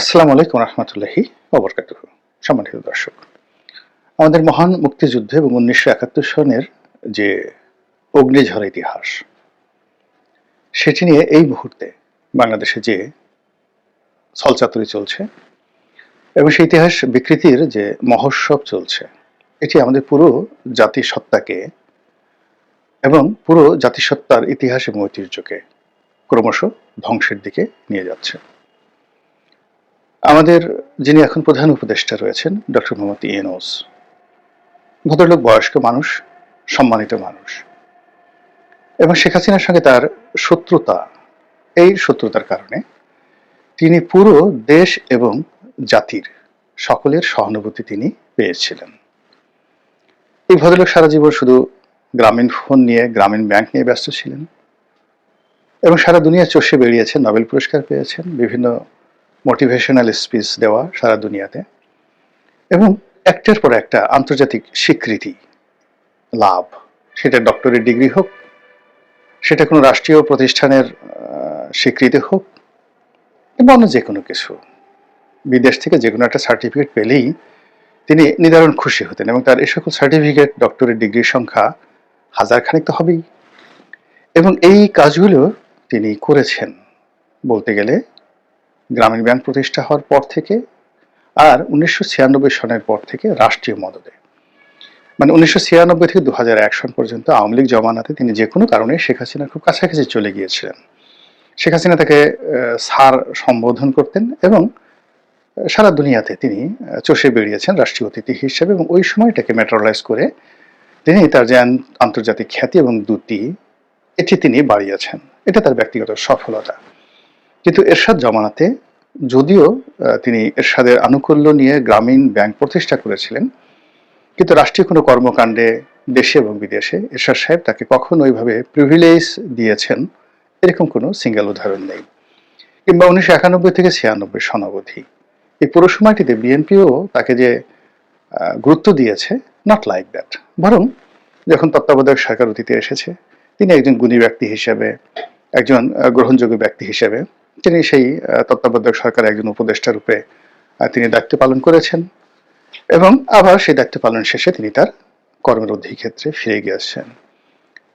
আসসালামু আলাইকুম রহমতুল্লাহি অবরকাত সম্মানিত দর্শক, আমাদের মহান মুক্তিযুদ্ধ এবং উনিশশো একাত্তর সনের যে অগ্নিঝড় ইতিহাস, সেটি নিয়ে এই মুহূর্তে বাংলাদেশে যে ছলচাতুরি চলছে এবং সেই ইতিহাস বিকৃতির যে মহোৎসব চলছে, এটি আমাদের পুরো জাতিসত্তাকে এবং পুরো জাতিসত্তার ইতিহাস এবং ঐতিহ্যকে ক্রমশ ধ্বংসের দিকে নিয়ে যাচ্ছে। আমাদের যিনি এখন প্রধান উপদেষ্টা রয়েছেন, ডক্টর মোহাম্মদ ইয়েনোস ভদ্রলোক, বয়স্ক মানুষ, সম্মানিত মানুষ। এবং শেখ হাসিনার সঙ্গে তার শত্রুতা, এই শত্রুতার কারণে তিনি পুরো দেশ এবং জাতির সকলের সহানুভূতি তিনি পেয়েছিলেন। এই ভদ্রলোক সারা জীবন শুধু গ্রামীণ ফোন নিয়ে, গ্রামীণ ব্যাংক নিয়ে ব্যস্ত ছিলেন এবং সারা দুনিয়া চষে বেরিয়েছেন নোবেল পুরস্কার পেয়েছেন, বিভিন্ন মোটিভেশনাল স্পিচ দেওয়া সারা দুনিয়াতে এবং একটার পর একটা আন্তর্জাতিক স্বীকৃতি, লাভ। সেটা ডক্টরের ডিগ্রি হোক, সেটা কোনো রাষ্ট্রীয় প্রতিষ্ঠানের স্বীকৃতি হোক, কিংবা অন্য যে কোনো কিছু। বিদেশ থেকে যে কোনো একটা সার্টিফিকেট পেলেই তিনি নিদারুণ খুশি হতেন এবং তার এই সকল সার্টিফিকেট ডক্টরের ডিগ্রির সংখ্যা হাজার খানিক তো হবেই। এবং এই কাজগুলো তিনি করেছেন বলতে গেলে গ্রামীণ ব্যাংক প্রতিষ্ঠা হওয়ার পর থেকে আর উনিশশো ছিয়ানব্বই সনের পর থেকে রাষ্ট্রীয় মদদে। মানে উনিশশো ছিয়ানব্বই থেকে দু হাজার এক সন পর্যন্ত আওয়ামী লীগ জমানাতে তিনি যে কোনো কারণে শেখ হাসিনার খুব কাছাকাছি চলে গিয়েছিলেন। শেখ হাসিনা তাকে সার সম্বোধন করতেন এবং সারা দুনিয়াতে তিনি চষে বেরিয়েছেন রাষ্ট্রীয় অতিথি হিসেবে এবং ওই সময়টাকে মেট্রোলাইজ করে তিনি তার যে আন্তর্জাতিক খ্যাতি এবং দুটি এটি তিনি বাড়িয়েছেন। এটা তার ব্যক্তিগত সফলতা। কিন্তু এরশাদ জমানাতে যদিও তিনি এরশাদের আনুকূল্য নিয়ে গ্রামীণ ব্যাংক প্রতিষ্ঠা করেছিলেন, কিন্তু রাষ্ট্রীয় কোনো কর্মকাণ্ডে দেশে এবং বিদেশে এরশাদ সাহেব তাকে কখনো ওইভাবে প্রিভিলেজ দিয়েছেন, এরকম কোনো সিঙ্গেল উদাহরণ নেই। কিংবা উনিশশো একানব্বই থেকে ছিয়ানব্বই সনাবধি এই পুরো সময়টিতে বিএনপিও তাকে যে গুরুত্ব দিয়েছে নট লাইক দ্যাট বরং যখন তত্ত্বাবধায়ক সরকার অতীতে এসেছে, তিনি একজন গুণী ব্যক্তি হিসেবে, একজন গ্রহণযোগ্য ব্যক্তি হিসেবে তিনি সেই তত্ত্বাবধায়ক সরকারের একজন উপদেষ্টা রূপে তিনি দায়িত্ব পালন করেছেন এবং আবার সেই দায়িত্ব পালন শেষে তিনি তার কর্মের ক্ষেত্রে ফিরে গিয়েছেন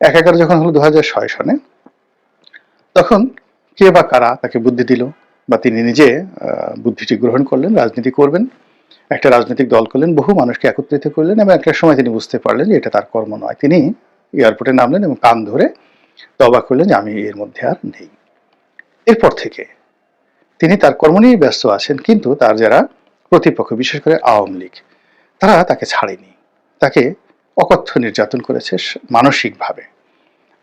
এক এগারো যখন হলো দু ছয় সনে, তখন কে বা কারা তাকে বুদ্ধি দিল বা তিনি নিজে বুদ্ধিটি গ্রহণ করলেন, রাজনীতি করবেন, একটা রাজনৈতিক দল করলেন, বহু মানুষকে একত্রিত করলেন এবং একটা সময় তিনি বুঝতে পারলেন যে এটা তার কর্ম নয়। তিনি এয়ারপোর্টে নামলেন এবং কান ধরে তবা করলেন যে আমি এর মধ্যে আর নেই। এরপর থেকে তিনি তার কর্ম নিয়ে ব্যস্ত আছেন, কিন্তু তার যারা প্রতিপক্ষ, বিশেষ করে আওয়ামী লীগ, তারা তাকে ছাড়েনি। তাকে অকথ্য নির্যাতন করেছে মানসিকভাবে,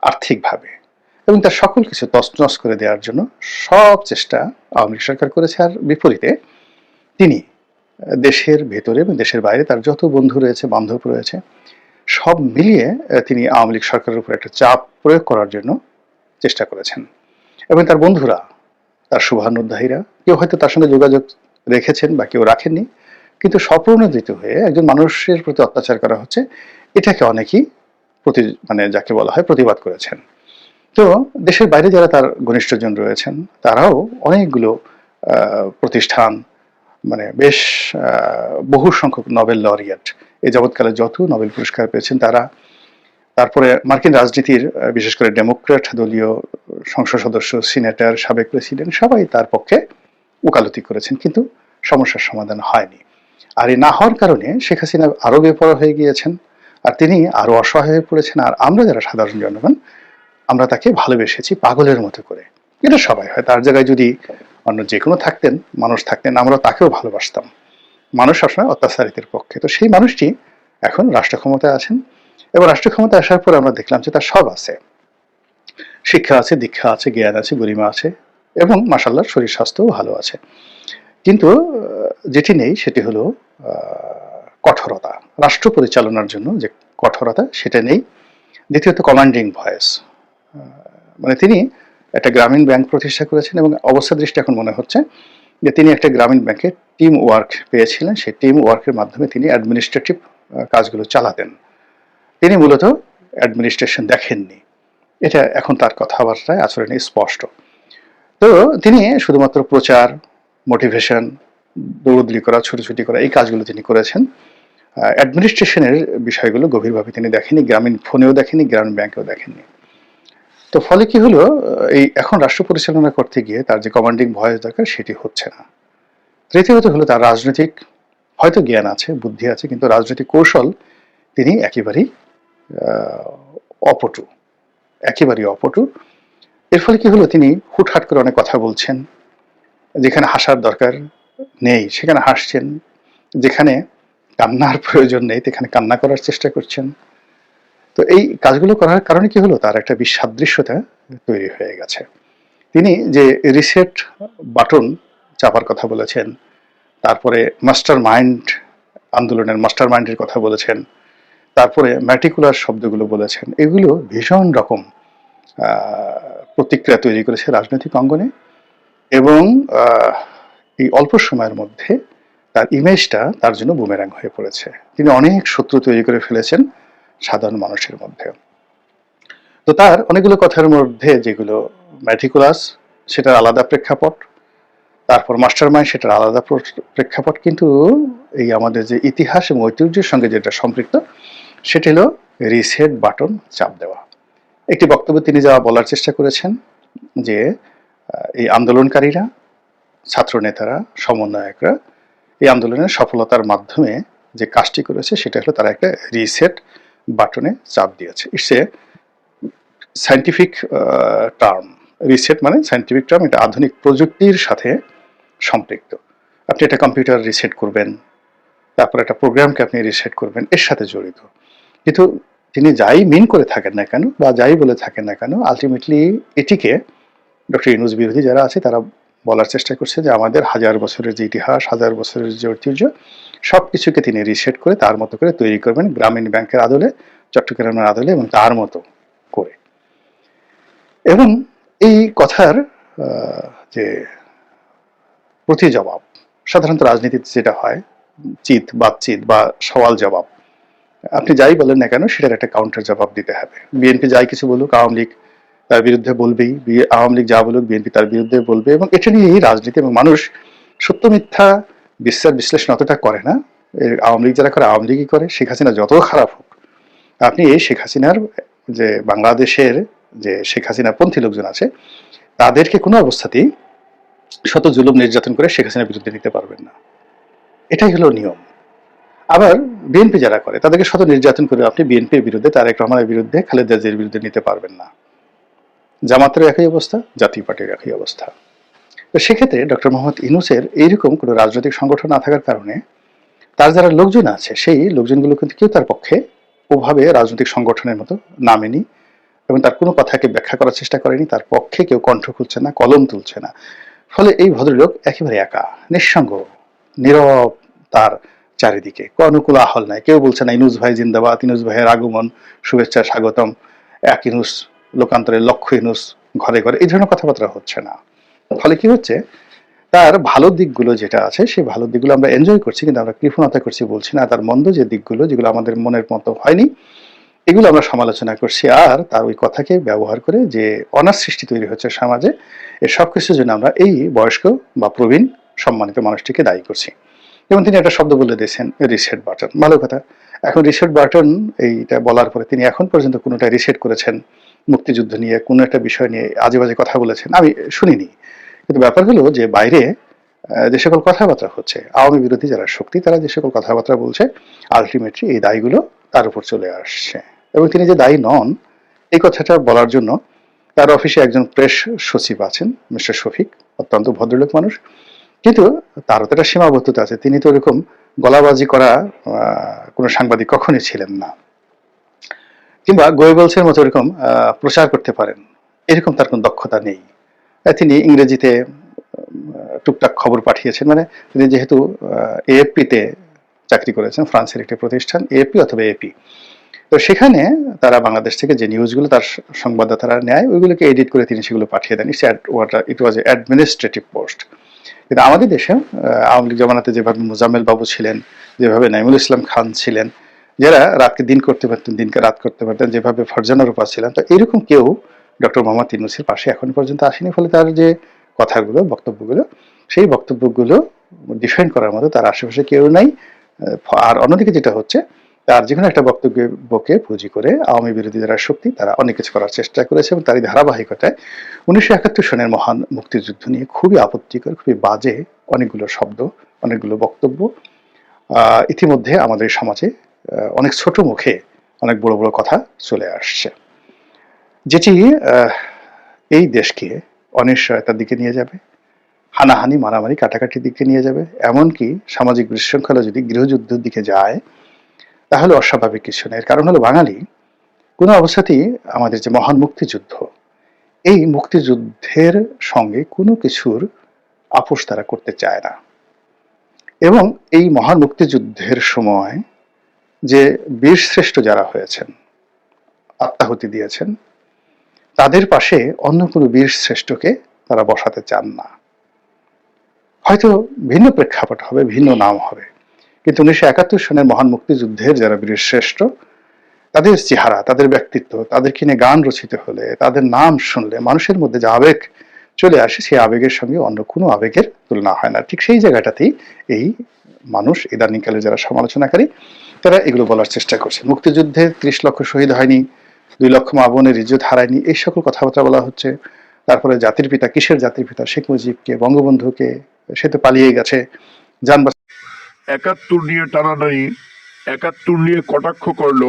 আর্থিকভাবে এবং তার সকল কিছু তছনছ করে দেওয়ার জন্য সব চেষ্টা আওয়ামী লীগ সরকার করেছে। আর বিপরীতে তিনি দেশের ভেতরে এবং দেশের বাইরে তার যত বন্ধু রয়েছে, বান্ধব রয়েছে, সব মিলিয়ে তিনি আওয়ামী লীগ সরকারের উপর একটা চাপ প্রয়োগ করার জন্য চেষ্টা করেছেন। এবং তার বন্ধুরা, তার শুভানুদ্দাহীরা কেউ হয়তো তার সঙ্গে যোগাযোগ রেখেছেন বা কেউ রাখেননি, কিন্তু স্বপ্রণোদিত হয়ে একজন মানুষের প্রতি অত্যাচার করা হচ্ছে, এটাকে অনেকেই প্রতি মানে যাকে বলা হয় প্রতিবাদ করেছেন। তো দেশের বাইরে যারা তার ঘনিষ্ঠজন রয়েছেন, তারাও অনেকগুলো প্রতিষ্ঠান মানে বেশ বহু সংখ্যক নোবেল লরিয়েট এ যাবৎকালে যত নোবেল পুরস্কার পেয়েছেন, তারা তারপরে মার্কিন রাজনীতির বিশেষ করে ডেমোক্রেট দলীয় সংসদ সদস্য, সিনেটর, সাবেক প্রেসিডেন্ট সবাই তার পক্ষে উকালতি করেছেন, কিন্তু সমস্যার সমাধান হয়নি। আর এই না হওয়ার কারণে শেখ হাসিনা আরও বেপরা হয়ে গিয়েছেন, আর তিনি আরও অসহায় হয়ে পড়েছেন, আর আমরা যারা সাধারণ জনগণ, আমরা তাকে ভালোবেসেছি পাগলের মতো করে। এটা সবাই হয়, তার জায়গায় যদি অন্য যে কোনো থাকতেন, মানুষ থাকতেন আমরা তাকেও ভালোবাসতাম। মানুষ সবসময় অত্যাচারিতের পক্ষে। তো সেই মানুষটি এখন রাষ্ট্র ক্ষমতায় আছেন এবং রাষ্ট্র ক্ষমতা আসার পর আমরা দেখলাম যে তার সব আছে। শিক্ষা আছে, দীক্ষা আছে, জ্ঞান আছে, গরিমা আছে এবং মাসাল্লার শরীর স্বাস্থ্যও ভালো আছে। কিন্তু যেটি নেই সেটি হলো কঠোরতা। রাষ্ট্র পরিচালনার জন্য যে কঠোরতা সেটা নেই। দ্বিতীয়ত কমান্ডিং ভয়েস মানে তিনি একটা গ্রামীণ ব্যাংক প্রতিষ্ঠা করেছেন এবং অবস্থা দৃষ্টি এখন মনে হচ্ছে যে তিনি একটা গ্রামীণ ব্যাংকে টিম ওয়ার্ক পেয়েছিলেন। সেই টিম ওয়ার্কের মাধ্যমে তিনি অ্যাডমিনিস্ট্রেটিভ কাজগুলো চালাতেন। তিনি মূলত অ্যাডমিনিস্ট্রেশন দেখেননি। এটা এখন তার কথাবার্তায় আচরণে স্পষ্ট। তো তিনি শুধুমাত্র প্রচার মোটিভেশন দৌড়দৌড়ি করা, ছুটোছুটি করা, এই কাজগুলো তিনি করেছেন। অ্যাডমিনিস্ট্রেশনের বিষয়গুলো গভীরভাবে তিনি দেখেনি গ্রামীণ ফোনেও দেখেনি গ্রামীণ ব্যাংকেও দেখেননি। তো ফলে কি হলো? এই এখন রাষ্ট্র পরিচালনা করতে গিয়ে তার যে কমান্ডিং ভয়েস দরকার, সেটি হচ্ছে না। তৃতীয়ত হলো তার রাজনৈতিক, হয়তো জ্ঞান আছে, বুদ্ধি আছে, কিন্তু রাজনৈতিক কৌশল তিনি একেবারেই অপটু, একেবারেই অপটু। এর ফলে কি হলো, তিনি হুটহাট করে অনেক কথা বলছেন, যেখানে হাসার দরকার নেই, সেখানে হাসছেন, যেখানে কান্নার প্রয়োজন নেই, সেখানে কান্না করার চেষ্টা করছেন। তো এই কাজগুলো করার কারণে কি হলো, তার একটা বিসাদৃশ্যতা তৈরি হয়ে গেছে। তিনি যে রিসেট বাটন চাপার কথা বলেছেন, তারপরে মাস্টার মাইন্ড আন্দোলনের মাস্টার মাইন্ডের কথা বলেছেন তারপরে ম্যাটিকুলার শব্দগুলো বলেছেন। এগুলো ভীষণ রকম প্রতিক্রিয়া তৈরি করেছে রাজনৈতিক অঙ্গনে এবং এই অল্প সময়ের মধ্যে তার ইমেজটা তার জন্য বুমেরাং হয়ে পড়েছে। তিনি অনেক শত্রু তৈরি করে ফেলেছেন সাধারণ মানুষের মধ্যে। তো তার অনেকগুলো কথার মধ্যে যেগুলো ম্যাটিকুলাস সেটার আলাদা প্রেক্ষাপট, তারপর মাস্টার মাইন্ড সেটার আলাদা প্রেক্ষাপট, কিন্তু এই আমাদের যে ইতিহাস এবং ঐতিহ্যের সঙ্গে যেটা সম্পৃক্ত সেটি হলো রিসেট বাটন চাপ দেওয়া। একটি বক্তব্য তিনি যা বলার চেষ্টা করেছেন যে এই আন্দোলনকারীরা ছাত্র নেতারা সমন্বয়করা এই আন্দোলনের সফলতার মাধ্যমে যে কাজটি করেছে, সেটা হলো তারা একটা রিসেট বাটনে চাপ দিয়েছে। It's a scientific term reset মানে সাইন্টিফিক টার্ম এটা আধুনিক প্রযুক্তির সাথে সম্পৃক্ত। আপনি একটা কম্পিউটার রিসেট করবেন, তারপর একটা প্রোগ্রামকে আপনি রিসেট করবেন, এর সাথে জড়িত। কিন্তু তিনি যাই মিন করে থাকেন না কেন বা যাই বলে থাকেন না কেন আলটিমেটলি এটিকে ডক্টর ইনুজ বিরোধী যারা আছে, তারা বলার চেষ্টা করছে যে আমাদের হাজার বছরের যে ইতিহাস, হাজার বছরের যে ঐতিহ্য সব কিছুকে তিনি রিসেট করে তার মতো করে তৈরি করবেন গ্রামীণ ব্যাংকের আদলে, চট্টগ্রামের আদলে এবং তার মতো করে। এবং এই কথার যে প্রতি জবাব সাধারণত রাজনীতিতে যেটা হয়, চিত, বাতচিত বা সওয়াল জবাব আপনি যাই বলেন না কেন, সেটার একটা কাউন্টার জবাব দিতে হবে। বিএনপি যাই কিছু বলুক, আওয়ামী লীগ তার বিরুদ্ধে বলবেই আওয়ামী লীগ যা বলুক বিএনপি তার বিরুদ্ধে বলবে এবং এটা নিয়েই রাজনীতি এবং মানুষ সত্য মিথ্যা বিশ্বাস বিশ্লেষণ অতটা করে না। আওয়ামী লীগ যারা করে, আওয়ামী লীগই করে, শেখ হাসিনা যত খারাপ হোক। আপনি এই শেখ হাসিনার যে বাংলাদেশের যে শেখ হাসিনা পন্থী লোকজন আছে, তাদেরকে কোনো অবস্থাতেই শত জুলুম নির্যাতন করে শেখ হাসিনার বিরুদ্ধে নিতে পারবেন না। এটাই হলো নিয়ম। আবার বিএনপি যারা করে, তাদেরকে শত নির্যাতন করে আপনি বিএনপির বিরুদ্ধে, তারেক রহমানের বিরুদ্ধে, খালেদা জিয়ার বিরুদ্ধে নিতে পারবেন না। জামাতের একই অবস্থা, জাতীয় পার্টির একই অবস্থা। তো সেক্ষেত্রে ডক্টর মোহাম্মদ ইনুসের এইরকম কোনো রাজনৈতিক সংগঠন না থাকার কারণে তার যারা লোকজন আছে, সেই লোকজনগুলো কিন্তু কেউ তার পক্ষে ওভাবে রাজনৈতিক সংগঠনের মতো নামেনি এবং তার কোনো কথাকে ব্যাখ্যা করার চেষ্টা করেনি, তার পক্ষে কেউ কণ্ঠ খুলছে না, কলম তুলছে না। ফলে এই ভদ্রলোক একেবারে একা, নিঃসঙ্গ, নীরব তার চারিদিকে। কোনো কোলাহল নাই। কেউ বলছে না, ইনুস ভাই জিন্দাবাদ, ইনুস ভাইয়ের আগমন, শুভেচ্ছা, স্বাগতম। এক ইনুস, লোকান্তরে লক্ষ ইনুস ঘরে ঘরে। এই ধরনের কথাবার্তা হচ্ছে না। ফলে কি হচ্ছে? তার ভালো দিকগুলো যেটা আছে, সেই ভালো দিকগুলো আমরা এনজয় করছি, কিন্তু আমরা কৃপণতা করছি, বলছি না, তার মন্দ যে দিকগুলো, যেগুলো আমাদের মনের মতো হয়নি, এগুলো আমরা সমালোচনা করছি। আর তার ওই কথাকে ব্যবহার করে যে অনার সৃষ্টি তৈরি হচ্ছে সমাজে এর সব কিছুর জন্য আমরা এই বয়স্ক বা প্রবীণ সম্মানিত মানুষটিকে দায়ী করছি। যেমন তিনি একটা শব্দ বলে দিয়েছেন রিসেট বাটন ভালো কথা। এখন রিসেট বাটন এইটা বলার পরে তিনি এখন পর্যন্ত কোনোটা রিসেট করেছেন, মুক্তিযুদ্ধ নিয়ে, কোনো একটা বিষয় নিয়ে আজে বাজে কথা বলেছেন। আমি শুনিনি। কিন্তু ব্যাপার হলো যে বাইরে যে সকল কথাবার্তা হচ্ছে, আওয়ামী বিরোধী যারা শক্তি, তারা যে সকল কথাবার্তা বলছে আলটিমেটলি এই দায়গুলো তার উপর চলে আসছে। এবং তিনি যে দায়ী নন, এই কথাটা বলার জন্য তার অফিসে একজন প্রেস সচিব আছেন, মিস্টার শফিক, অত্যন্ত ভদ্রলোক মানুষ। কিন্তু তারও তো একটা সীমাবদ্ধতা আছে। তিনি তো এরকম গলাবাজি করা কোনো সাংবাদিক কখনই ছিলেন না। কিংবা গোয়েবলসের মতো এরকম প্রচার করতে পারেন। এরকম তার কোনো দক্ষতা নেই। তিনি ইংরেজিতে টুকটাক খবর পাঠিয়েছেন। মানে তিনি যেহেতু এএফপিতে চাকরি করেছেন, ফ্রান্সের একটি প্রতিষ্ঠান এএপি অথবা এপি তো সেখানে তারা বাংলাদেশ থেকে যে নিউজগুলো তার সংবাদদাতারা নেয়, ওইগুলোকে এডিট করে তিনি সেগুলো পাঠিয়ে দেন। It's it was administrative post কিন্তু আমাদের দেশে আওয়ামী লীগ জমানাতে যেভাবে মুজাম্মেল বাবু ছিলেন, যেভাবে নাইমুল ইসলাম খান ছিলেন, যারা রাতকে দিন করতে পারতেন, দিনকে রাত করতে পারতেন, যেভাবে ফরজানা রূপা ছিলেন, তো এরকম কেউ ডক্টর মোহাম্মদ ইউনুসের পাশে এখন পর্যন্ত আসেনি, ফলে তার যে কথাগুলো, বক্তব্যগুলো, সেই বক্তব্যগুলো ডিফেন্ড করার মতো তার আশেপাশে কেউ নাই। আর অন্যদিকে যেটা হচ্ছে তার যে কোনো একটা বক্তব্যকে পুঁজি করে আওয়ামী বিরোধী যারা শক্তি, তারা অনেক কিছু করার চেষ্টা করেছে এবং তারই ধারাবাহিকতায় উনিশশো একাত্তর সনের মহান মুক্তিযুদ্ধ নিয়ে খুবই আপত্তিকর, খুবই বাজে অনেকগুলো শব্দ, অনেকগুলো বক্তব্য। ইতিমধ্যে আমাদের সমাজে অনেক ছোট মুখে অনেক বড় বড় কথা চলে আসছে। যেটি এই দেশকে অনিশ্চয়তার দিকে নিয়ে যাবে, হানাহানি, মারামারি, কাটাকাটির দিকে নিয়ে যাবে, এমনকি সামাজিক বিশৃঙ্খলা যদি গৃহযুদ্ধের দিকে যায় তাহলে অস্বাভাবিক কিছু নেই। এর কারণ হলো বাঙালি কোনো অবস্থাতেই আমাদের যে মহান মুক্তিযুদ্ধ, এই মুক্তিযুদ্ধের সঙ্গে কোনো কিছুর আপোষ তারা করতে চায় না। এবং এই মহান মুক্তিযুদ্ধের সময় যে বীরশ্রেষ্ঠ যারা হয়েছেন, আত্মাহুতি দিয়েছেন, তাদের পাশে অন্য কোনো বীরশ্রেষ্ঠকে তারা বসাতে চান না। হয়তো ভিন্ন প্রেক্ষাপট হবে, ভিন্ন নাম হবে। কিন্তু উনিশশো একাত্তর সনের মহান মুক্তিযুদ্ধের যারা বীরশ্রেষ্ঠ তাদের চেহারা, তাদের ব্যক্তিত্ব তাদেরকে নিয়ে গান রচিত হলে, তাদের নাম শুনলে মানুষের মধ্যে যে আবেগ চলে আসে, সেই আবেগের সঙ্গে অন্য কোনো আবেগের তুলনা হয় না। ঠিক সেই জায়গাটাতেই এই মানুষ, ইদানিংকালে যারা সমালোচনাকারী, তারা এগুলো বলার চেষ্টা করছে। মুক্তিযুদ্ধে ত্রিশ লক্ষ শহীদ হয়নি, দুই লক্ষ মা বোনের ইজ্জত হারায়নি, এই সকল কথাবার্তা বলা হচ্ছে। তারপরে জাতির পিতা, কিসের জাতির পিতা? শেখ মুজিবকে, বঙ্গবন্ধুকে, সে তো পালিয়ে গেছে। যানবাহন একাত্তর নিয়ে টানা টানাটানি, একাত্তর নিয়ে কটাক্ষ করল,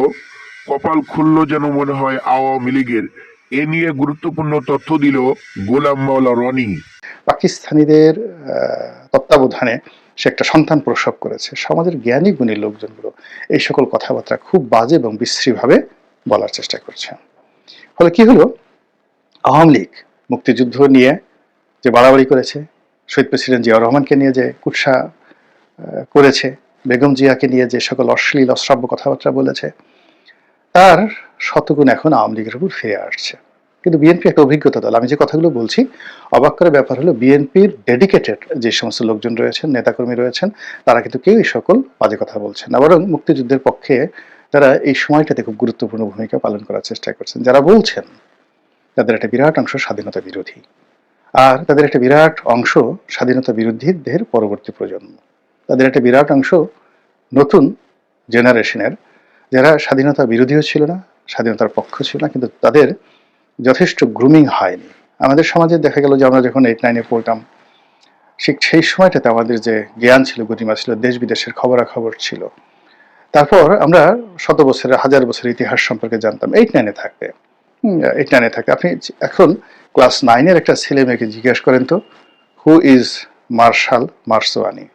কপাল খুললো যেন মনে হয় আওয়ামী লীগের। এ নিয়ে গুরুত্বপূর্ণ তথ্য দিল গোলাম মাওলা রনি। পাকিস্তানিদের তত্ত্বাবধানে সে একটা সন্তান প্রসব করেছে। সমাজের জ্ঞানী গুণী লোকজনগুলো এই সকল কথাবার্তা খুব বাজে এবং বিশ্রীভাবে বলার চেষ্টা করছে। ফলে কি হলো? আওয়ামী লীগ মুক্তিযুদ্ধ নিয়ে যে বাড়াবাড়ি করেছে, শহীদ প্রেসিডেন্ট জিয়াউর রহমানকে নিয়ে যে কুৎসা করেছে। বেগম জিয়াকে নিয়ে যে সকল অশ্লীল, অশ্রাব্য কথাবার্তা বলেছে, তার শতগুণ এখন আওয়ামী লীগের উপর ফিরে আসছে। কিন্তু বিএনপি একটা অভিজ্ঞতা দল। আমি যে কথাগুলো বলছি, অবাক করার ব্যাপার হলো বিএনপির ডেডিকেটেড যে সমস্ত লোকজন রয়েছেন, নেতাকর্মী রয়েছেন, তারা কিন্তু কেউ এই সকল বাজে কথা বলছেন না। বরং মুক্তিযুদ্ধের পক্ষে তারা এই সময়টাতে খুব গুরুত্বপূর্ণ ভূমিকা পালন করার চেষ্টা করছেন। যারা বলছেন, তাদের একটা বিরাট অংশ স্বাধীনতা বিরোধী। আর তাদের একটা বিরাট অংশ স্বাধীনতা বিরোধীদের পরবর্তী প্রজন্ম। তাদের একটা বিরাট অংশ নতুন জেনারেশনের, যারা স্বাধীনতা বিরোধীও ছিল না, স্বাধীনতার পক্ষ ছিল না, কিন্তু তাদের যথেষ্ট গ্রুমিং হয়নি। আমাদের সমাজে দেখা গেল যে আমরা যখন এইট নাইনে পড়তাম, ঠিক সেই সময়টাতে আমাদের যে জ্ঞান ছিল গরিমা ছিল, দেশ বিদেশের খবরাখবর ছিল। তারপর আমরা শত বছরের, হাজার বছরের ইতিহাস সম্পর্কে জানতাম এইট নাইনে থাকতে এইট নাইনে থাকতে আপনি এখন ক্লাস নাইনের একটা ছেলে মেয়েকে জিজ্ঞেস করেন তো হু ইজ মার্শাল মার্সোয়ানি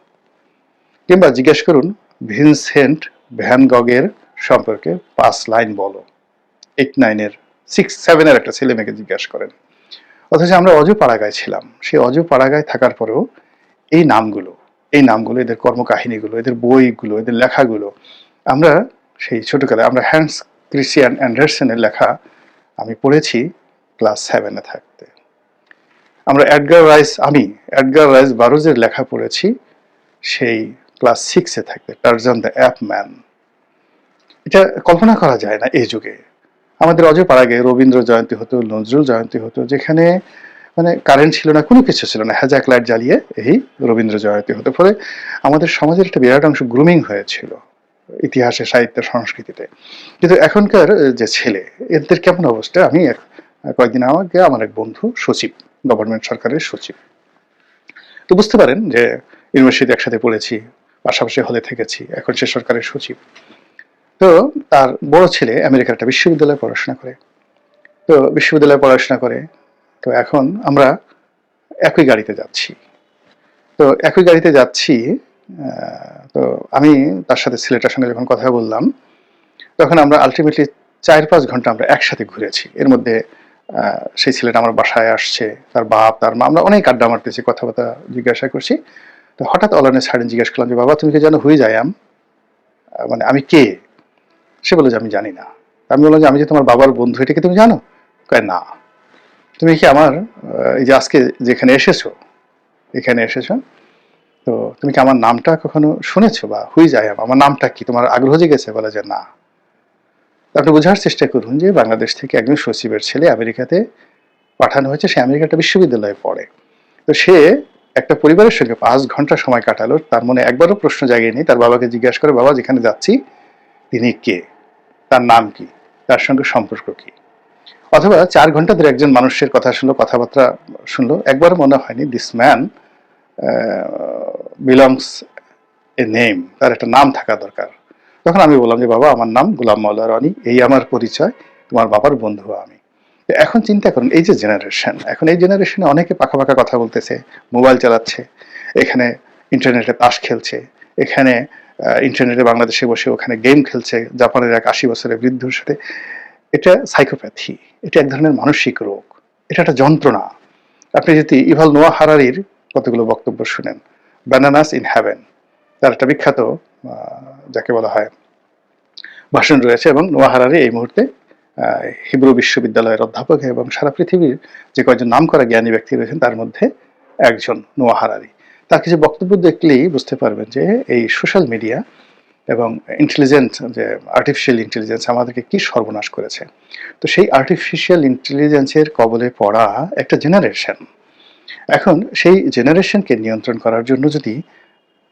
কিংবা জিজ্ঞেস করুন ভিনসেন্ট ভ্যান গগের সম্পর্কে পাঁচ লাইন বলো। এইট নাইনের সিক্স সেভেনের একটা ছেলে মেয়েকে জিজ্ঞাসা করেন। অথচ আমরা অজু পাড়াগায় ছিলাম। সেই অজু পাড়াগায় থাকার পরেও এই নামগুলো এই নামগুলো, এদের কর্মকাহিনীগুলো, এদের বইগুলো, এদের লেখাগুলো, আমরা সেই ছোটকালে আমরা হ্যান্স ক্রিস্টিয়ান অ্যান্ডারসনের লেখা আমি পড়েছি ক্লাস সেভেনে থাকতে। আমরা অ্যাডগার রাইস, আমি অ্যাডগার রাইস বারোজের লেখা পড়েছি সেই ক্লাস সিক্সে থাকবে টার্জান দ্য অ্যাপ ম্যান এটা কল্পনা করা যায় না এই যুগে। আমাদের অজপাড়াগে রবীন্দ্র জয়ন্তী হতো, নজরুল জয়ন্তী হতো, যেখানে মানে কারেন্ট ছিল না, কোনো কিছু ছিল না হ্যাজাক লাইট জ্বালিয়ে এই রবীন্দ্র জয়ন্তী হতো। ফলে আমাদের সমাজের একটা বিরাট অংশ গ্রুমিং হয়েছিল ইতিহাসে, সাহিত্যে, সংস্কৃতিতে। কিন্তু এখনকার যে ছেলে, এদের কেমন অবস্থা? আমি এক- কয়েকদিন আমাকে আমার এক বন্ধু সচিব গভর্নমেন্ট সরকারের সচিব। তো বুঝতে পারেন যে ইউনিভার্সিটি একসাথে পড়েছি পাশাপাশি হলে থেকেছি। এখন সে সরকারের সচিব। তো তার বড় ছেলে আমেরিকার একটা বিশ্ববিদ্যালয়ে পড়াশোনা করে। তো বিশ্ববিদ্যালয়ে পড়াশোনা করে, তো এখন আমরা একই গাড়িতে যাচ্ছি। তো একই গাড়িতে যাচ্ছি তো আমি তার সাথে ছেলেটার সঙ্গে যখন কথা বললাম, তখন আমরা আলটিমেটলি চার পাঁচ ঘণ্টা আমরা একসাথে ঘুরেছি। এর মধ্যে সেই ছেলেটা আমার বাসায় আসছে, তার বাপ, তার মা, আমরা অনেক আড্ডা মারতেছি, কথাবার্তা জিজ্ঞাসা করছি। তো হঠাৎ অলানে সাইডেন জিজ্ঞাসা করলাম যে, বাবা, তুমি কি জানো হয়ে যায় আম? মানে আমি কে? সে বলে যে, আমি জানি না। আমি বললাম যে, আমি যে তোমার বাবার বন্ধু, এটা কি তুমি জানো? কয়, না। তুমি কি আমার এই যে আজকে যেখানে এসেছ, এখানে এসেছ, তো তুমি কি আমার নামটা কখনো শুনেছো বা হুই যায় আমার নামটা কি? তোমার আগ্রহ জেগেছে? বলে যে, না। আপনি বোঝার চেষ্টা করুন যে, বাংলাদেশ থেকে একজন সচিবের ছেলে আমেরিকাতে পাঠানো হয়েছে, সে আমেরিকা একটা বিশ্ববিদ্যালয়ে পড়ে। তো সে একটা পরিবারের সঙ্গে পাঁচ ঘণ্টা সময় কাটালো, তার মনে একবারও প্রশ্ন জাগেনি তার বাবাকে জিজ্ঞাসা করে, বাবা, যেখানে যাচ্ছি, তিনি কে? তার নাম কি? তার সঙ্গে সম্পর্ক কি? অথবা চার ঘণ্টা ধরে একজন মানুষের কথা শুনলো, কথাবার্তা শুনলো, একবারও মনে হয়নি this man belongs a name তার একটা নাম থাকা দরকার। তখন আমি বললাম যে, বাবা, আমার নাম গোলাম মাওলা রনি, এই আমার পরিচয়, তোমার বাবার বন্ধু আমি। এখন চিন্তা করুন, এই যে জেনারেশন এখন এই জেনারেশনে অনেকে পাখা পাখা কথা বলতেছে মোবাইল চালাচ্ছে, এখানে ইন্টারনেটে তাস খেলছে, এখানে ইন্টারনেটে বাংলাদেশে বসে ওখানে গেম খেলছে, জাপানের এক আশি বছরের বৃদ্ধর সাথে। এটা সাইকোপ্যাথি এটা এক ধরনের মানসিক রোগ, এটা একটা যন্ত্রণা। আপনি যদি ইভাল নোয়া হারারির কতগুলো বক্তব্য শুনেন ব্যানানাস ইন হ্যাভেন তার একটা বিখ্যাত যাকে বলা হয়, ভাষণ রয়েছে এবং নোয়া হারারি এই মুহূর্তে হিব্রু বিশ্ববিদ্যালয়ের অধ্যাপক এবং সারা পৃথিবীর যে কয়েকজন নাম করা জ্ঞানী ব্যক্তি রয়েছেন, তার মধ্যে একজন নোয়া হারারি। তার কিছু বক্তব্য দেখলেই বুঝতে পারবেন যে এই সোশ্যাল মিডিয়া এবং ইন্টেলিজেন্ট যে আর্টিফিশিয়াল ইন্টেলিজেন্স আমাদেরকে কি সর্বনাশ করেছে। তো সেই আর্টিফিশিয়াল ইন্টেলিজেন্সের কবলে পড়া একটা জেনারেশন এখন সেই জেনারেশনকে নিয়ন্ত্রণ করার জন্য যদি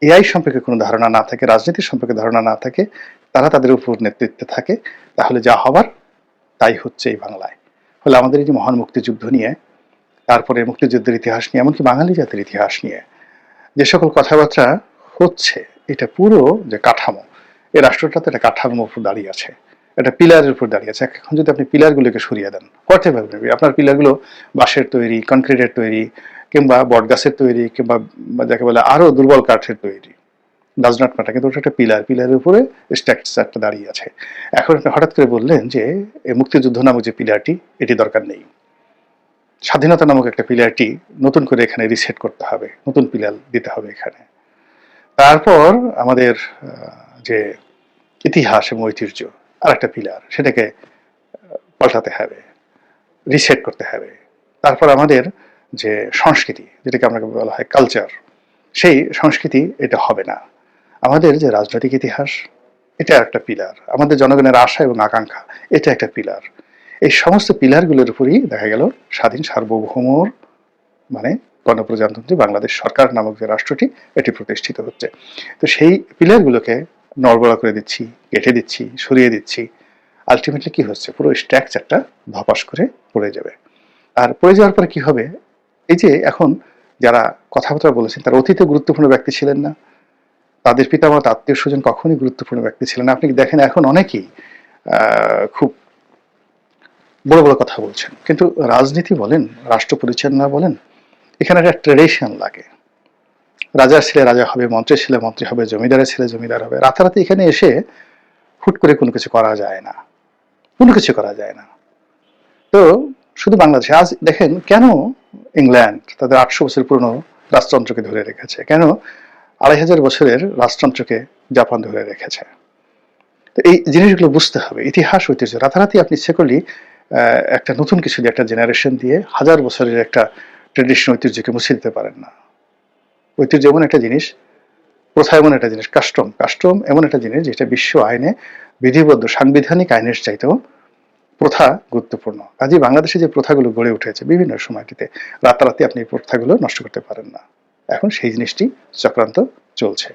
এআই সম্পর্কে কোনো ধারণা না থাকে, রাজনীতি সম্পর্কে ধারণা না থাকে, তারা তাদের উপর নেতৃত্বে থাকে, তাহলে যা হবার তাই হচ্ছে এই বাংলায়। ফলে আমাদের এই যে মহান মুক্তিযুদ্ধ নিয়ে, তারপরে মুক্তিযুদ্ধের ইতিহাস নিয়ে, এমনকি বাঙালি জাতির ইতিহাস নিয়ে, যে সকল কথাবার্তা হচ্ছে, এটা পুরো যে কাঠামো, এই রাষ্ট্রটা তো একটা কাঠামোর উপর দাঁড়িয়ে আছে, একটা পিলারের উপর দাঁড়িয়ে আছে। এখন যদি আপনি পিলারগুলোকে সরিয়ে দেন করতে পারবেন আপনার পিলারগুলো বাঁশের তৈরি কনক্রিটের তৈরি, কিংবা বটগাছের তৈরি, কিংবা যাকে বলে আরও দুর্বল কাঠের তৈরি ডাজ নট ম্যাটার কিন্তু ওটা একটা পিলার পিলারের উপরে স্ট্রাকচারটা দাঁড়িয়ে আছে। এখন হঠাৎ করে বললেন যে মুক্তিযুদ্ধ নামক যে পিলারটি এটি দরকার নেই। স্বাধীনতা নামক একটা পিলারটি নতুন করে এখানে রিসেট করতে হবে, নতুন পিলার দিতে হবে এখানে। তারপর আমাদের যে ইতিহাস এবং ঐতিহ্য আর একটা পিলার সেটাকে পাল্টাতে হবে রিসেট করতে হবে। তারপর আমাদের যে সংস্কৃতি, যেটাকে আমরা বলা হয় কালচার সেই সংস্কৃতি এটা হবে না। আমাদের যে রাজনৈতিক ইতিহাস, এটা একটা পিলার আমাদের জনগণের আশা এবং আকাঙ্ক্ষা, এটা একটা পিলার এই সমস্ত পিলারগুলোর উপরই দেখা গেল স্বাধীন সার্বভৌমর মানে গণপ্রজাতন্ত্রী বাংলাদেশ সরকার নামক যে রাষ্ট্রটি, এটি প্রতিষ্ঠিত হচ্ছে। তো সেই পিলারগুলোকে নড়বড়া করে দিচ্ছি, কেটে দিচ্ছি, সরিয়ে দিচ্ছি। আলটিমেটলি কি হচ্ছে? পুরো স্ট্রাকচারটা ধপাস করে পড়ে যাবে। আর পড়ে যাওয়ার পরে কি হবে? এই যে এখন যারা কথাবার্তা বলেছেন, তারা অতীতে গুরুত্বপূর্ণ ব্যক্তি ছিলেন না। তাদের পিতামাতা আত্মীয় স্বজন কখনই গুরুত্বপূর্ণ ব্যক্তি ছিলেন আপনি দেখেন এখন অনেকেই খুব বড় বড় কথা বলছেন। কিন্তু রাজনীতি বলেন, রাষ্ট্র পরিচালনা বলেন, এখানে একটা ট্রেডিশন লাগে। রাজার ছেলে রাজা হবে, মন্ত্রীর ছেলে মন্ত্রী হবে, জমিদারের ছেলে জমিদার হবে। রাতারাতি এখানে এসে হুট করে কোনো কিছু করা যায় না। কোনো কিছু করা যায় না। তো শুধু বাংলাদেশে, আজ দেখেন কেন ইংল্যান্ড তাদের আটশো বছর পুরনো রাজতন্ত্রকে ধরে রেখেছে? কেন আড়াই হাজার বছরের রাজতন্ত্রকে জাপান ধরে রেখেছে। এই জিনিসগুলো বুঝতে হবে। ইতিহাস, ঐতিহ্য, রাতারাতি আপনি করলেই একটা নতুন কিছু দিয়ে, একটা জেনারেশন দিয়ে হাজার বছরের একটা ট্রেডিশন ঐতিহ্যকে মুছে দিতে পারেন না। ঐতিহ্য এমন একটা জিনিস, প্রথা এমন একটা জিনিস, কাস্টম। কাস্টম এমন একটা জিনিস যেটা বিশ্ব আইনে বিধিবদ্ধ, সাংবিধানিক আইনের চাইতেও প্রথা গুরুত্বপূর্ণ। কাজে বাংলাদেশে যে প্রথাগুলো গড়ে উঠেছে বিভিন্ন সময়টিতে, রাতারাতি আপনি এই প্রথাগুলো নষ্ট করতে পারেন না। এখন সেই জিনিসটি চক্রান্ত চলছে।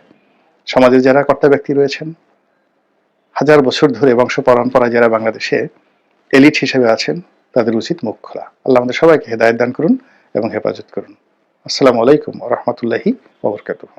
সমাজে যারা কর্তা ব্যক্তি রয়েছেন, হাজার বছর ধরে বংশ পরম্পরায় যারা বাংলাদেশে এলিট হিসেবে আছেন, তাদের উচিত মুখ খোলা। আল্লাহ আমাদের সবাইকে হেদায়ত দান করুন এবং হেফাজত করুন। আসসালামু আলাইকুম রহমতুল্লাহি ওবরকাতুহ